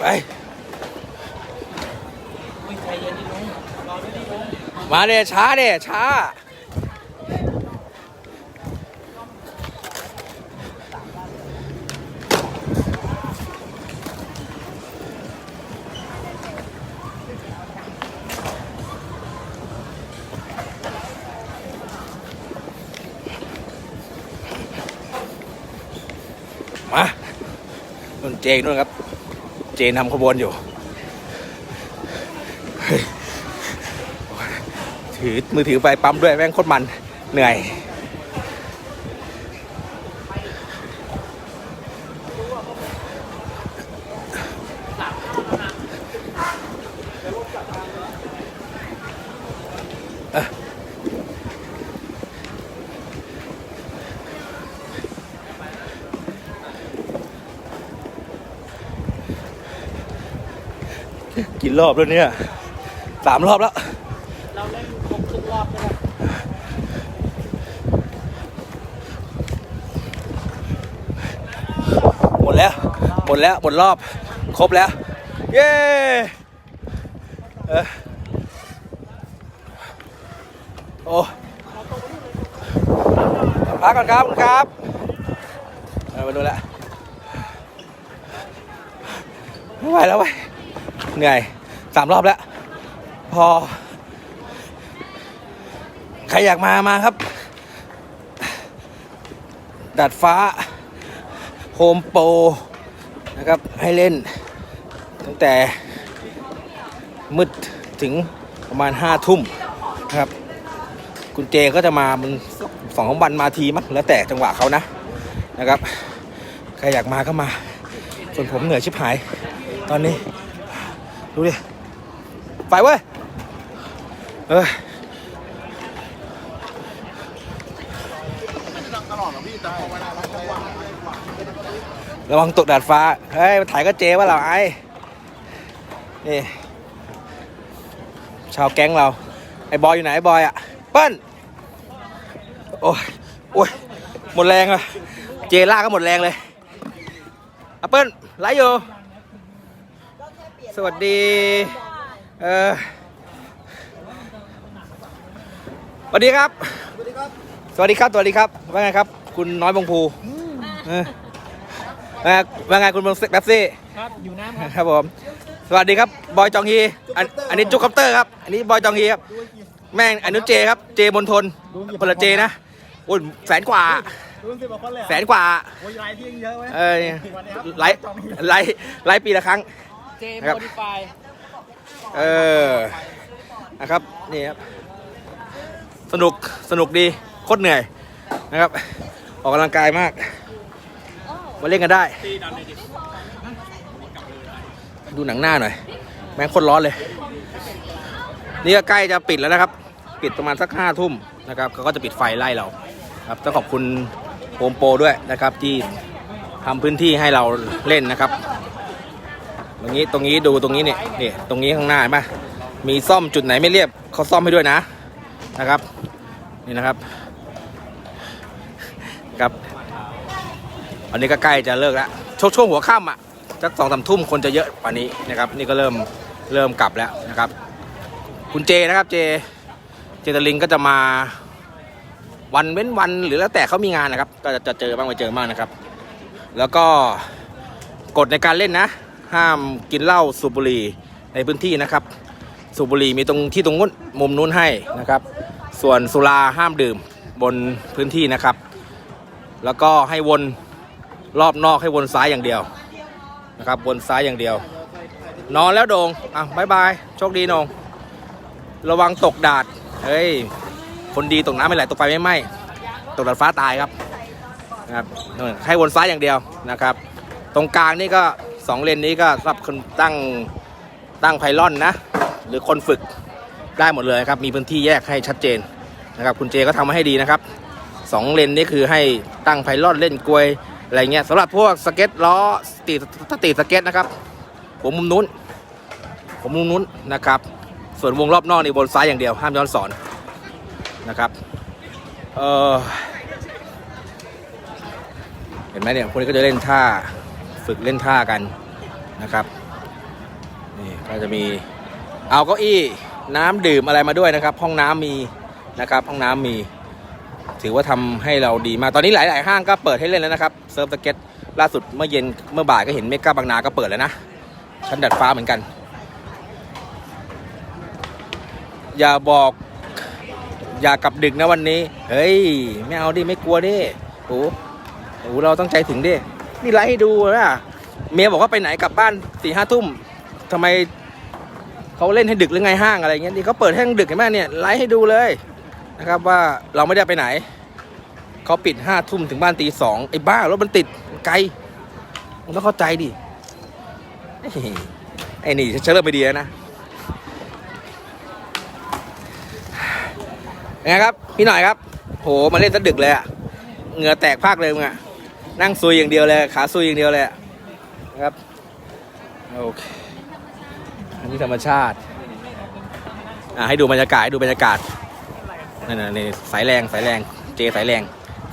ไปมาเนี่ยช้าเนี่ยช้า มานุ่นเจงนู่นครับ จนทำขบวนอยู่ ถือมือถือไปปั๊มด้วยแม่งโคตรมันเหนื่อย กี่รอบแล้วเนี่ยสามรอบแล้ว เราเล่นครบทุกรอบเลยหมดแล้ว หมดแล้ว หมดรอบ ครบแล้ว เย้เออโอ้พักก่อนครับคุณครับเอามาดูแลวไม่ไหวแล้วเว้ย เหนื่อยสามรอบแล้ว พอ ใครอยากมามาครับ ดัดฟ้าโฮมโปรนะครับ ให้เล่น ตั้งแต่ มืดถึงประมาณห้าทุ่มนะครับ คุณเจก็จะมามันสองวันมาทีมั้งแล้วแต่จังหวะเขานะนะครับ ใครอยากมาก็มา ส่วนผมเหนื่อยชิบหาย ตอนนี้ ดูดิ ไปเว้ย เออระวังตกดาดฟ้า เฮ้ยมาถ่ายก็เจว่าเราไอ้นี่ ชาวแก๊งเรา ไอ้บอยอยู่ไหนไอ้บอยอะ เปิ้ล โอ้ย โอ้ย หมดแรงอะ เจล่ากก็หมดแรงเลยอะเปิ้ลไลฟ์อยู่ วัสดี เออสวัสดีครับสวัสดีครับ สวัสดีครับ สวัสดีครับ ว่าไงครับ คุณน้อยบงภูเออว่าไงว่าไงคุณบงแป๊บซี่ ครับ อยู่น้ำครับ ครับผม สวัสดีครับ บอยจองฮีอันอันนี้จุกคอปเตอร์ครับ อันนี้บอยจองฮีครับ แม่งอันนู้นเจครับ เจบนทนคนละเจนะ โอ้ยแสนกว่ารู้สิบกว่าคนเลยแสนกว่าโอ้ยไลน์ที่ยังเยอะเว้ยเออเนี่ยไลฟ์ไลฟ์ไลฟ์ปีละครั้ง เจครับโมดิฟายเออ นะครับ นี่ครับ สนุก สนุกดี โคตรเหนื่อย นะครับ ออกกำลังกายมาก มาเล่นกันได้ ดูหนังหน้าหน่อย แม่งโคตรร้อนเลย นี่ก็ใกล้จะปิดแล้วนะครับ ปิดประมาณสักห้าทุ่มนะครับเขาก็จะปิดไฟไล่เรา ครับต้องขอบคุณโฮมโปรด้วยนะครับที่ทำพื้นที่ให้เราเล่นนะครับ ตรงนี้ตรงนี้ดูตรงนี้เนี่ยนี่ตรงนี้ข้างหน้าเห็นปะมีซ่อมจุดไหนไม่เรียบเขาซ่อมให้ด้วยนะนะครับ นี่นะครับครับอันนี้ก็ใกล้จะเลิกแล้วช่วงช่วงหัวค่ำอะสักสองสามทุ่มคนจะเยอะกว่านี้นะครับ นี่ก็เริ่มเริ่มกลับแล้วนะครับ คุณเจนะครับเจเจตลิงก็จะมาวันเว้นวันหรือแล้วแต่เขามีงานนะครับ ก็จะเจอบ้างไม่เจอบ้างนะครับ แล้วก็กฎในการเล่นนะ ห้ามกินเหล้าสูบบุหรี่ในพื้นที่นะครับ สูบบุหรี่มีตรงที่ตรงนู้นมุมนู้นให้นะครับ ส่วนสุราห้ามดื่มบนพื้นที่นะครับ แล้วก็ให้วนรอบนอกให้วนซ้ายอย่างเดียวนะครับวนซ้ายอย่างเดียว นอนแล้วโดงอะบายบายโชคดีนงระวังตกดาดเฮ้ยคนดีตกน้ำไม่ไหลตกไฟไม่ไหม้ตกดาดฟ้าตายครับนะครับให้วนซ้ายอย่างเดียวนะครับ ตรงกลางนี่ก็ สองเลนนี้ก็สำหรับคนตั้งตั้งไพลอนนะ หรือคนฝึกได้หมดเลยครับ มีพื้นที่แยกให้ชัดเจนนะครับ คุณเจก็ทำมาให้ดีนะครับสองเลนนี้คือให้ตั้งไพลอนเล่นกลวยอะไรเงี้ยสำหรับพวกสเก็ตล้อสตรีสตีสเก็ตนะครับผมมุมนู้นผมมุมนู้นนะครับ ส่วนวงรอบนอกนี่บนซ้ายอย่างเดียวห้ามย้อนสอนนะครับเออเห็นไหมเนี่ยคนนี้ก็จะเล่นท่า ฝึกเล่นท่ากันนะครับนี่ก็จะมีเอาเก้าอี้น้ำดื่มอะไรมาด้วยนะครับ ห้องน้ำมีนะครับห้องน้ำมี ถือว่าทำให้เราดีมากตอนนี้หลาย ๆ ห้างก็เปิดให้เล่นแล้วนะครับเซิร์ฟสเก็ตล่าสุดเมื่อเย็นเมื่อบ่ายก็เห็นเมกาบางนาก็เปิดแล้วนะชั้นดัดฟ้าเหมือนกัน อย่าบอกอย่ากลับดึกนะวันนี้ เฮ้ย ไม่เอาดิ ไม่กลัวดิโอ้โหเราต้องใจถึงดิ นี่ไลฟ์ให้ดูนะเมียบอกว่าไปไหนกลับบ้านสี่ห้าทุ่มทำไมเขาเล่นให้ดึกหรือไงห้างอะไรเงี้ยนี่เขาเปิดให้ดึกเห็นไหมเนี่ยไลฟ์ให้ดูเลยนะครับว่าเราไม่ได้ไปไหนเขาปิดห้าทุ่มถึงบ้านตีสองไอ้บ้ารถมันติดไกลต้องเข้าใจดิไอ้นี่ฉันเริ่มไปดีแล้วนะไงครับ พี่หน่อยครับ โหมาเล่นซะดึกเลยอะเหงื่อแตกภาคเลยมึงอะ นั่งซุยอย่างเดียวเลยขาซุยอย่างเดียวเลยนะครับโอเคอันนี้ธรรมชาติอะให้ดูบรรยากาศให้ดูบรรยากาศนั่นนี่สายแรงสายแรงเจสายแรง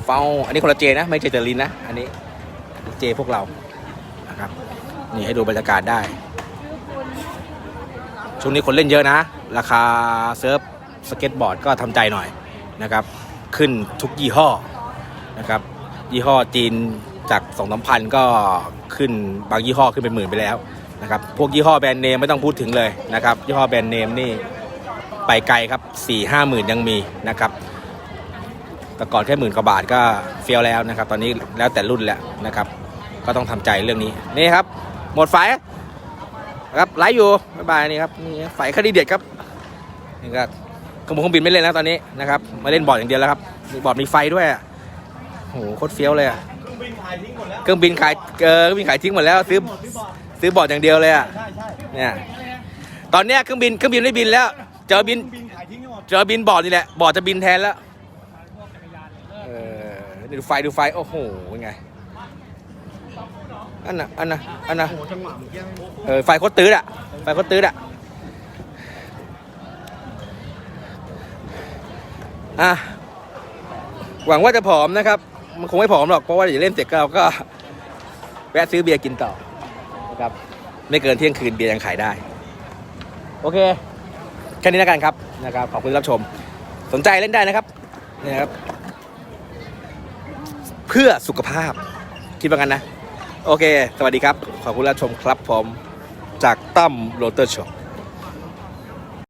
เฝ้าอันนี้คนละเจนะ ไม่ใช่เจอรินนะ อันนี้เจพวกเรานะครับนี่ให้ดูบรรยากาศได้ช่วงนี้คนเล่นเยอะนะ ราคาเซิร์ฟสเก็ตบอร์ดก็ทำใจหน่อยนะครับ ขึ้นทุกยี่ห้อนะครับ ยี่ห้อจีนจากสองสามพันก็ขึ้นบางยี่ห้อขึ้นเป็นหมื่นไปแล้วนะครับพวกยี่ห้อแบรนด์เนมไม่ต้องพูดถึงเลยนะครับยี่ห้อแบรนด์เนมนี่ไปไกลครับ4ี่ห้าหมื่นยังมีนะครับแต่ก่อนแค่หมื่นกว่าบาทก็เฟี้ยวแล้วนะครับ ตอนนี้แล้วแต่รุ่นแล้วนะครับ ก็ต้องทำใจเรื่องนี้นี่ครับ หมดไฟครับไลฟ์อยู่บ๊ายบายนี่ครับนี่ฝ่ายคดีเด็ดครับนี่ก็เครื่องบินเครื่องบินไม่เล่นแล้วตอนนี้นะครับมาเล่นบอร์ดอย่างเดียวแล้วครับบอร์ดมีไฟด้วย หโคตรเฟี้ยวเลยอะเครื่องบินขายทิ้งหมดแล้วเครื่องบินขายเออเครื่องบินขายทิ้งหมดแล้วซื้อซื้อบอร์ดอย่างเดียวเลยอะใช่ใช่เนี่ยตอนเนี้ยเครื่องบินเครื่องบินไม่บินแล้ว เจอบินเจอบินบอร์ดนี่แหละบอร์ดจะบินแทนแล้วเออดูไฟดูไฟโอ้โหเป็นไงอันน่ะอันน่ะอันน่ะเออไฟโคตรตื้ดอะไฟโคตรตื้ดอะอะหวังว่าจะผอมนะครับ มันคงไม่ผอมหรอกเพราะว่าเดี๋ยวเล่นเสร็จก็เราก็แวะซื้อเบียร์กินต่อนะครับไม่เกินเที่ยงคืนเบียร์ยังขายได้ โอเคแค่นี้แล้วกันครับนะครับขอบคุณรับชม สนใจเล่นได้นะครับนี่นะครับ เพื่อสุขภาพคิดว่างั้นนะ โอเค สวัสดีครับ ขอบคุณรับชมครับผมจากตั้มโรเตอร์ช็อป